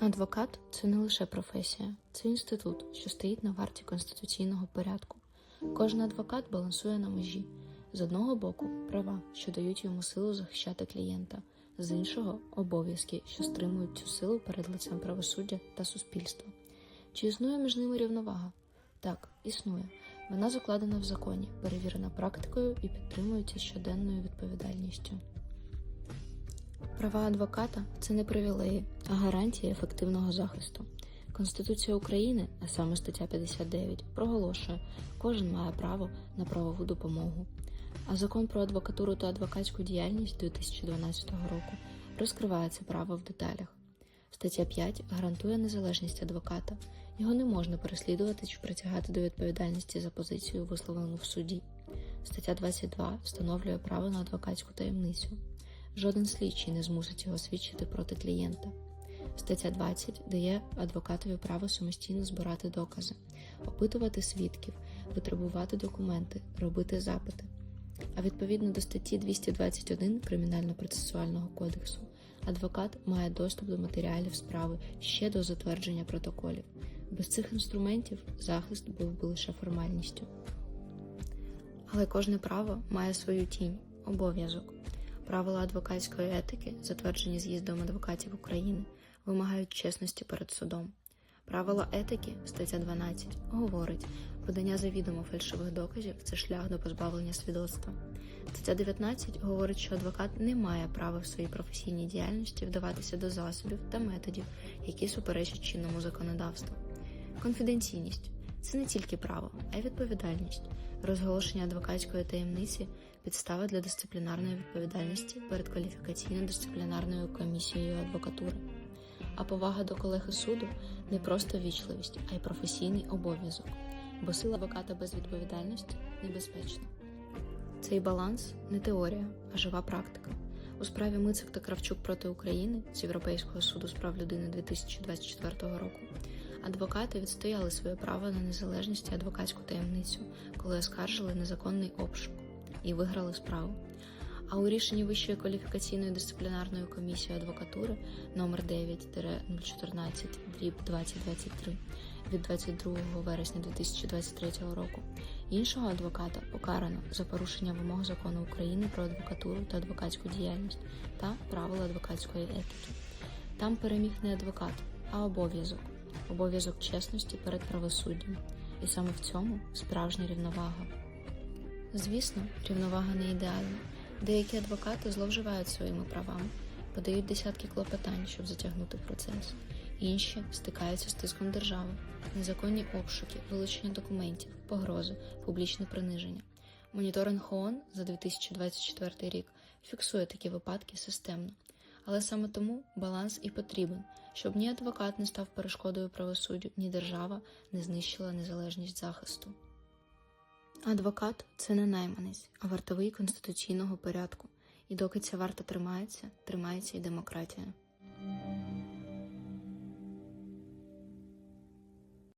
Адвокат це не лише професія, це інститут, що стоїть на варті конституційного порядку. Кожен адвокат балансує на межі. З одного боку права, що дають йому силу захищати клієнта, з іншого обов'язки, що стримують цю силу перед лицем правосуддя та суспільства. Чи існує між ними рівновага? Так, існує. Вона закладена в законі, перевірена практикою і підтримується щоденною відповідальністю. Права адвоката це не привілеї, а гарантія ефективного захисту. Конституція України, а саме стаття 59, проголошує, кожен має право на правову допомогу. А закон про адвокатуру та адвокатську діяльність 2012 року розкриває це право в деталях. Стаття 5 гарантує незалежність адвоката. Його не можна переслідувати чи притягати до відповідальності за позицію, висловлену в суді. Стаття 22 встановлює право на адвокатську таємницю. Жоден слідчий не змусить його свідчити проти клієнта. Стаття 20 дає адвокатові право самостійно збирати докази, опитувати свідків, витребувати документи, робити запити. А відповідно до статті 221 Кримінально-процесуального кодексу, адвокат має доступ до матеріалів справи ще до затвердження протоколів. Без цих інструментів захист був би лише формальністю. Але кожне право має свою тінь, обов'язок. Правила адвокатської етики, затверджені з'їздом адвокатів України, вимагають чесності перед судом. Правила етики, стаття 12, говорить, подання завідомо фальшивих доказів це шлях до позбавлення свідоцтва. Стаття 19 говорить, що адвокат не має права в своїй професійній діяльності вдаватися до засобів та методів, які суперечать чинному законодавству. Конфіденційність це не тільки право, а й відповідальність. Розголошення адвокатської таємниці підстава для дисциплінарної відповідальності перед кваліфікаційно-дисциплінарною комісією адвокатури. А повага до колег із суду не просто вічливість, а й професійний обов'язок, бо сила адвоката без відповідальності небезпечна. Цей баланс не теорія, а жива практика. У справі Мицик та Кравчук проти України з Європейського суду з прав людини 2024 року адвокати відстояли своє право на незалежність і адвокатську таємницю, коли оскаржили незаконний обшук і виграли справу. А у рішенні Вищої кваліфікаційної дисциплінарної комісії адвокатури номер 9-014 дріб 2023 від 22 вересня 2023 року іншого адвоката покарано за порушення вимог закону України про адвокатуру та адвокатську діяльність та правила адвокатської етики. Там переміг не адвокат, а обов'язок обов'язок чесності перед правосуддям. І саме в цьому справжня рівновага. Звісно, рівновага не ідеальна. Деякі адвокати зловживають своїми правами, подають десятки клопотань, щоб затягнути процес. Інші стикаються з тиском держави, незаконні обшуки, вилучення документів, погрози, публічне приниження. Моніторинг ООН за 2024 рік фіксує такі випадки системно. Але саме тому баланс і потрібен, щоб ні адвокат не став перешкодою правосуддю, ні держава не знищила незалежність захисту. Адвокат це не найманець, а вартовий конституційного порядку. І доки ця варта тримається, тримається і демократія.